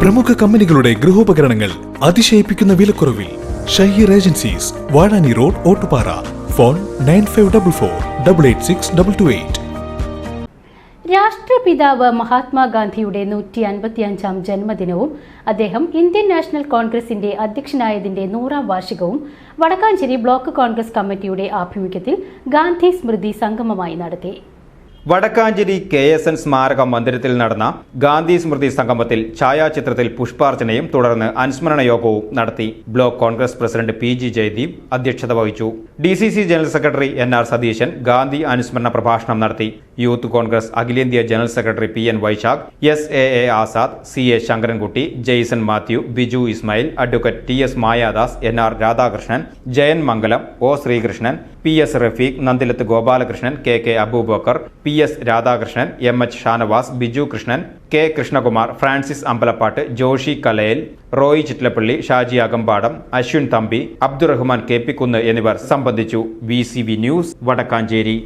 പ്രമുഖ കമ്പനികളുടെ ഗൃഹോപകരണങ്ങൾ അതിശയിപ്പിക്കുന്ന വിലക്കുറവിൽ Shaheer agencies Vazhani road Ottupara. Phone nine five double four double eight six double two eight. രാഷ്ട്രപിതാവ് മഹാത്മാഗാന്ധിയുടെ നൂറ്റി അൻപത്തിയഞ്ചാം ജന്മദിനവും അദ്ദേഹം ഇന്ത്യൻ നാഷണൽ കോൺഗ്രസിന്റെ അധ്യക്ഷനായതിന്റെ നൂറാം വാർഷികവും വടക്കാഞ്ചേരി ബ്ലോക്ക് കോൺഗ്രസ് കമ്മിറ്റിയുടെ ആഭിമുഖ്യത്തിൽ ഗാന്ധി സ്മൃതി സംഗമമായി നടത്തി. വടക്കാഞ്ചേരി കെ എസ് എൻ സ്മാരക മന്ദിരത്തിൽ നടന്ന ഗാന്ധി സ്മൃതി സംഗമത്തിൽ ഛായാചിത്രത്തിൽ പുഷ്പാർച്ചനയും തുടർന്ന് അനുസ്മരണ യോഗവും നടത്തി block Congress president P G Jayadeep അധ്യക്ഷത വഹിച്ചു. D C C general secretary N R Satheesan Gandhi അനുസ്മരണ പ്രഭാഷണം നടത്തി. യൂത്ത് കോൺഗ്രസ് അഖിലേന്ത്യാ general secretary P N Vaisakh S A A Azad C A Sankarankutty Jaison Mathew Biju Ismail advocate T S Mayadas N R Radhakrishnan Jayan Mangalam O Sreekrishnan P S Rafeeq Nandilath Gopalakrishnan K K Abubakkar P S Radhakrishnan M H Shanavas Biju Krishnan K Krishnakumar Francis Ambalappattu Joshi Kalayal Roy Chittilappilly Shaji Akampadam Ashwin Thampi Abdurahman K P Kunnu എന്നിവർ സംബന്ധിച്ചു. V news Vadakkanchery.